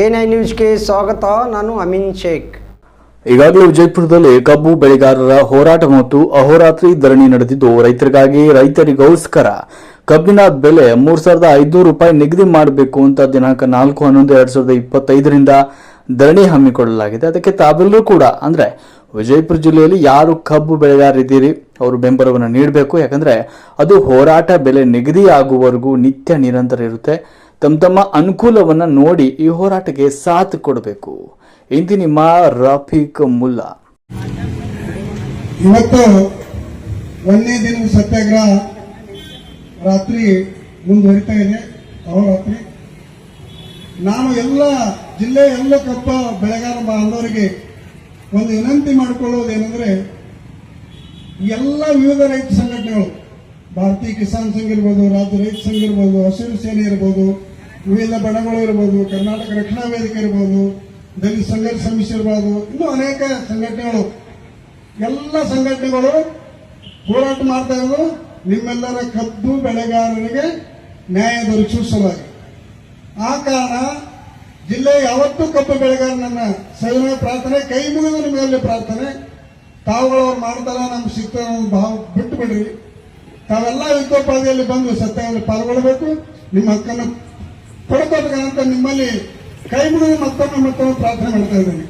N I ನ್ಯೂಸ್ಗೆ ಸ್ವಾಗತ, ನಾನು ಅಮಿನ್ ಶೇಖ್. ಈಗಾಗಲೇ ವಿಜಯಪುರದಲ್ಲಿ ಕಬ್ಬು ಬೆಳೆಗಾರರ ಹೋರಾಟ ಮತ್ತು ಅಹೋರಾತ್ರಿ ಧರಣಿ ನಡೆದಿದ್ದು, ರೈತರಿಗಾಗಿ ರೈತರಿಗೋಸ್ಕರ ಕಬ್ಬಿನ ಬೆಲೆ ಮೂರು ಸಾವಿರದ ಐದುನೂರು ರೂಪಾಯಿ ನಿಗದಿ ಮಾಡಬೇಕು ಅಂತ ದಿನಾಂಕ ನಾಲ್ಕು, ಹನ್ನೊಂದು, ಎರಡು ಸಾವಿರದ ಇಪ್ಪತ್ತೈದರಿಂದ ಧರಣಿ ಹಮ್ಮಿಕೊಳ್ಳಲಾಗಿದೆ. ಅದಕ್ಕೆ ತಾವೆಲ್ಲರೂ ಕೂಡ, ಅಂದ್ರೆ ವಿಜಯಪುರ ಜಿಲ್ಲೆಯಲ್ಲಿ ಯಾರು ಕಬ್ಬು ಬೆಳೆಗಾರಿದ್ದೀರಿ ಅವರು ಬೆಂಬಲವನ್ನು ನೀಡಬೇಕು. ಯಾಕಂದ್ರೆ ಅದು ಹೋರಾಟ ಬೆಲೆ ನಿಗದಿಯಾಗುವವರೆಗೂ ನಿತ್ಯ ನಿರಂತರ ಇರುತ್ತೆ. ತಮ್ಮ ತಮ್ಮ ಅನುಕೂಲವನ್ನ ನೋಡಿ ಈ ಹೋರಾಟಕ್ಕೆ ಸಾಥ್ ಕೊಡಬೇಕು. ಇಂತಿ ನಿಮ್ಮ ರಫೀಕ್ ಮುಲ್ಲಾ. ಇವತ್ತು ಒಂದನೇ ದಿನ ಸತ್ಯಾಗ್ರಹ ರಾತ್ರಿ ಮುಂದುವರಿತಾ ಇದೆ ಅವರಾತ್ರಿ ನಾನು ಎಲ್ಲ ಜಿಲ್ಲೆ ಎಲ್ಲ ಕಪ್ಪ ಬೆಳೆಗಾರ ಬಾಂಧವರಿಗೆ ಒಂದು ವಿನಂತಿ ಮಾಡಿಕೊಳ್ಳೋದೇನೆಂದರೆ, ಎಲ್ಲ ವಿವಿಧ ರೈತ ಸಂಘಟನೆಗಳು ಭಾರತೀಯ ಕಿಸಾನ್ ಸಂಘ ಇರ್ಬೋದು, ರಾಜ್ಯ ರೈತ ಸಂಘ ಇರ್ಬೋದು, ಹಸಿರು ಸೇನೆ ಇರ್ಬೋದು, ವಿವಿಧ ಬಣಗಳು ಇರ್ಬೋದು, ಕರ್ನಾಟಕ ರಕ್ಷಣಾ ವೇದಿಕೆ ಇರ್ಬೋದು, ದಲಿತ ಸಂಘರ್ಷ ಸಮಿತಿ ಇರ್ಬೋದು, ಇನ್ನೂ ಅನೇಕ ಸಂಘಟನೆಗಳು. ಎಲ್ಲ ಸಂಘಟನೆಗಳು ಹೋರಾಟ ಮಾಡ್ತಾ ಇರೋದು ನಿಮ್ಮೆಲ್ಲರ ಕಬ್ಬು ಬೆಳೆಗಾರರಿಗೆ ನ್ಯಾಯ ದೊರಕಿಸುವ ಸಲುವಾಗಿ. ಆ ಕಾರಣ ಜಿಲ್ಲೆ ಯಾವತ್ತೂ ಕಬ್ಬು ಬೆಳೆಗಾರನನ್ನ ಸೈನ ಪ್ರಾರ್ಥನೆ, ಕೈ ಮುಗಿದು ನಿಮ್ಮಲ್ಲಿ ಪ್ರಾರ್ಥನೆ, ತಾವುಗಳವ್ರು ಮಾಡ್ತಾರ ನಮ್ಗೆ ಸಿಗ್ತಾರ ಭಾವ ಬಿಟ್ಟು ಬಿಡ್ರಿ. ತಾವೆಲ್ಲ ಯುದ್ಧೋಪಾದಿಯಲ್ಲಿ ಬಂದು ಸತ್ಯದಲ್ಲಿ ಪಾಲ್ಗೊಳ್ಳಬೇಕು. ನಿಮ್ಮ ಹಕ್ಕನ್ನು ಪಡ್ಕೋಬೇಕಂತ ನಿಮ್ಮಲ್ಲಿ ಕೈ ಮುಗಿದು ಮತ್ತೊಮ್ಮೆ ಮತ್ತೊಮ್ಮೆ ಪ್ರಾರ್ಥನೆ ಮಾಡ್ತಾ ಇದ್ದೀನಿ.